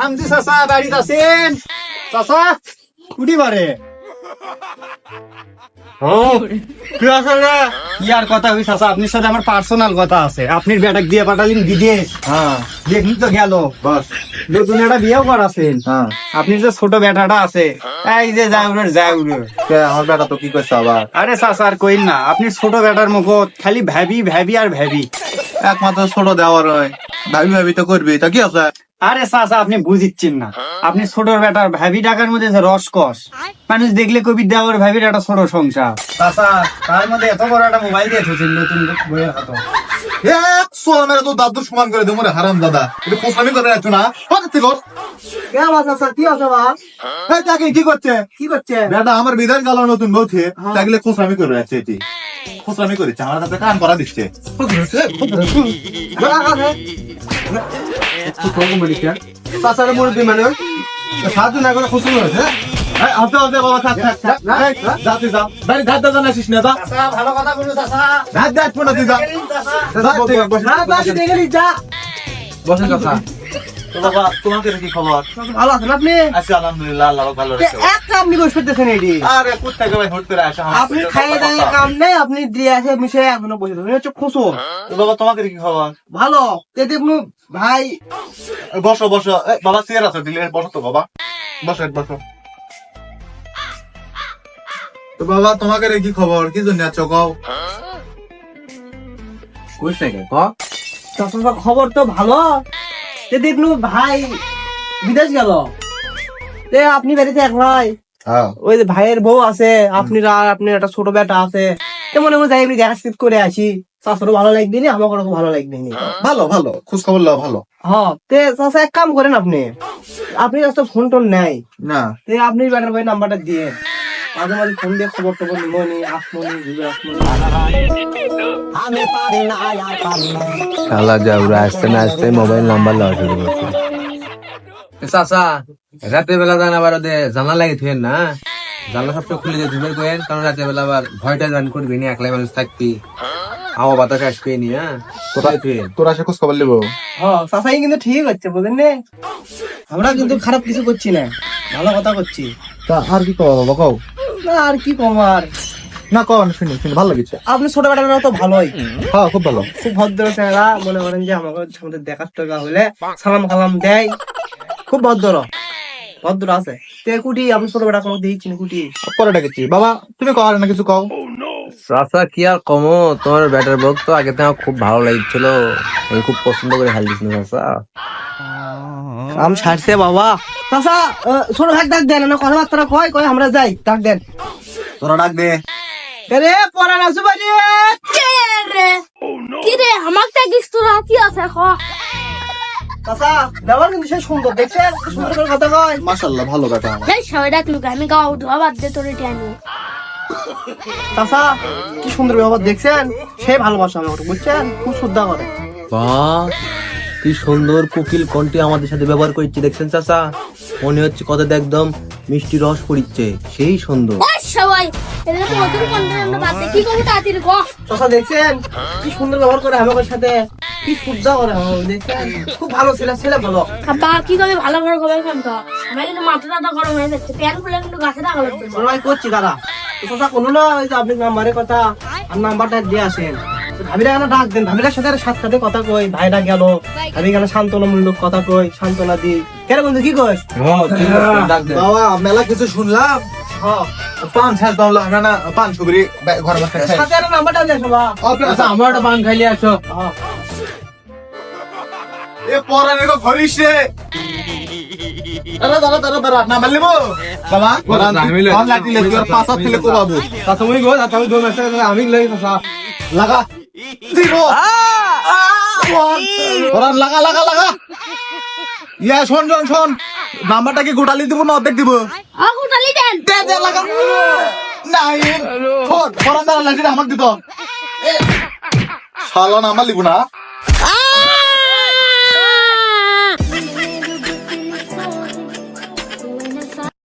হামদি চাচা বাড়িত আছেন চাচা কুটি বারে কি আছে রে কি আর কথা হই চাচা আপনার সাথে আমার পার্সোনাল কথা আছে। আপনি বেটাক দিয়ে পাঠালেন বিদেশ। হ্যাঁ। দেখলি তো গেল। বস। নতুন একটা বিয়েও করাছেন। হ্যাঁ। আপনি যে ছোট বেটাটা আছে এই যে যাউরের যাউরের কে আমার বেটা তো কি করছে আবার? আরে চাচা আর কইন না আপনি ছোট বেটার মুখত খালি ভাবি ভাবি আর ভাবি। একমাত্র ছোট দেওয়ার হয়। ভাবি ভাবি তো করবি তা কি আছে? আরে চাচা আপনি বুঝিচ্ছেন না। আপনি ছোট বেটার ভাবি টাকার মধ্যে যে রসকস। মানুষ দেখলে কবি দেওয়ার ভাবির একটা ছোট সংসার। চাচা তার মধ্যে এত বড় একটা মোবাইল দিয়ে থুছেন নতুন বইয়ের হাত। তো সমান করে দেবো রে হারাম দাদা। এটা করে যাচ্ছ না? কি আছে বা তাকে কি করছে? কি করছে? বেটা আমার বিধান গেল নতুন বউছে তাগলে খোসরামি করে যাচ্ছে এটি। খোসরামি করেছে আমার কাছে কান করা দিচ্ছে চাচার মুরব্বী মানে সাহায্য না করে খুশি হয়েছে আস্তে আস্তে বাবা থাক থাক থাক যা তুই যা বাড়ি ঘাট দাদা আসিস না যা ভালো কথা বলো চাচা ঘাট পড়া তুই যা যা, তুই বস, বস, কথা তো বাবা তোমাকে কি খবর? ভালো আছেন আপনি? আলহামদুলিল্লাহ আল্লাহ ভালো রাখছে এক কাম নি বসে করতেছেন এটি আরে কোথায় ভাই হুট করে আসা আপনি খাইয়ে দাইয়ে কাম নেই আপনি দিয়ে আসে মিশে এখনও বসে হচ্ছে খুশো তো বাবা তোমাকে কি খবর? ভালো। আপনি ভাই। বসো বসো। বাবা চেয়ার আছে দিলে বসো তো বাবা। বসো বসো। তো বাবা তোমাকে কি খবর? কি জন্য আছো কও? চাচার খবর তো ভালো। আপনি ভাই বিদেশ গেল। তে আপনি বাড়িতে একলাই হ্যাঁ। ওই যে ভাইয়ের বউ আছে আপনি আর আপনি একটা ছোট বেটা আছে। তো মনে হয় যাই এমনি দেখা শীত করে আসি ভালো লাগবে নি আমাকে ভালো লাগবে নি। ভালো ভালো খোঁজ খবর লও ভালো। হ্যাঁ তে চাচা এক কাম করেন আপনি। আপনি তো ফোন টোন নেই। না। তে আপনি বেটার ভাই নাম্বারটা দিয়ে। মাঝে মাঝে ফোন দিয়ে খবর টবর নিমনি আসমনি ঘুরে আসমনি শালা যাওরা আসতে না আসতে মোবাইল নাম্বার লওয়া শুরু করছে। চাচা রাতের বেলা জান আবার ওদের জানলা লাগে থুয়েন না? জানলা খুলে দিয়ে করেন কারণ রাতের বেলা আবার ভয়টা জান করবি না একলাই মানুষ থাকবি। হাওয়া বাতাস আসবে নি হ্যাঁ? কোথায় থুয়েন? তোরা সে খোঁজ খবর লিবো হ্যাঁ চাচাই কিন্তু ঠিক হচ্ছে বুঝলেন নে? আমরা কিন্তু খারাপ কিছু করছি না ভালো কথা করছি। তা আর কি কও বাবা কও। না আর কি কমার না কও না শুনি শুনি ভালো লাগছে। আপনি ছোট বেটারা তো ভালোই। হ্যাঁ খুব ভালো। খুব ভদ্র চেহারা মনে করেন যে আমাকে টেকা হলে সালাম কালাম দেয়। খুব ভদ্র। ভদ্র আছে। তে কুটি আপনি ছোট বেটা কোনো দিয়েছি কুটি। পরে ডেকেছি। বাবা তুমি কও না কিছু কও? চাচা কি আর কমো? তোমার ব্যাটার বক তো আগে আমার খুব ভালো লাগছিল। আমি খুব পছন্দ করে হাল দিচ্ছিল চাচা। কাম ছাড়ছে বাবা। চাচা ছোট ডাক দেন না কথাবার্তা কয় কয় আমরা যাই ডাক দেন। তোরা ডাক দে। রে বাড়ি রে কি রে আমার থাকিস তোরা কি আছে খ। চাচা ব্যবহার কিন্তু সে সুন্দর দেখছেন কি সুন্দর করে কথা কয়। মাশাআল্লাহ ভালো বেটা আমার এই সবাই ডাকলু আমি গাও ধোয়া বাদ দে তোর এটা চাচা কি সুন্দর ব্যবহার দেখছেন? সে ভালোবাসা আমাকে বুঝছেন খুব শ্রদ্ধা করে বাহ কি সুন্দর কোকিল কণ্ঠে আমাদের সাথে ব্যবহার করছে দেখছেন চাচা? মনে হচ্ছে কথাটা একদম মিষ্টি রস পড়িচ্ছে সেই সুন্দর সবাই এটা নতুন কন্টেন্ট বাদ কি করব তাড়াতাড়ি ক? চাচা দেখছেন? কি সুন্দর ব্যবহার করে আমাদের সাথে। কি শ্রদ্ধা করে আমাকে দেখছেন? খুব ভালো ছেলে ছেলে ভালো আব্বা কি করে ভালো করে খবর কেন তো? আমার কিন্তু মাথা টাথা গরম হয়ে যাচ্ছে প্যান খুলে কিন্তু গাছে টাকা লাগবে। সবাই করছি দাদা। চাচা কোনো না ওই যে আপনি নাম্বারের কথা আর নাম্বারটা দিয়ে আসেন। ভাবিরা কেন ডাক দেন ভাবিরার সাথে আর সাথে কথা কই ভাইরা গেল ভাবি কেন সান্ত্বনামূলক কথা কই সান্ত্বনা দি কেন বন্ধু কি কইস? বাবা মেলা কিছু শুনলাম। হ্যাঁ পান ছাড় দাও আমরা না পান ছুবরি ঘর মাঝে খাই। সাথে আর নাম্বারটা দিয়ে সবা আচ্ছা আমার একটা পান খাইলে আসো। হ্যাঁ এ পরানের কো ঘরিস রে আরে দাঁড়া দাঁড়া দাঁড়া না মারলিব বাবা পরান পান লাটিলে তোর পাসা থেকে কো বাবু। চাচা মুই গো চাচা মুই গো আমি লই চাচা লাগা। জিরো পরান লাগা লাগা লাগা। ইয়া শোন শোন শোন। নাম্বারটা কি গোটালি দিব না অর্ধেক দিব? কুটালি দেন। দে দে লাগা নাই ফোন লাটি আমাকে দিত শালা নাম্বার লিব না।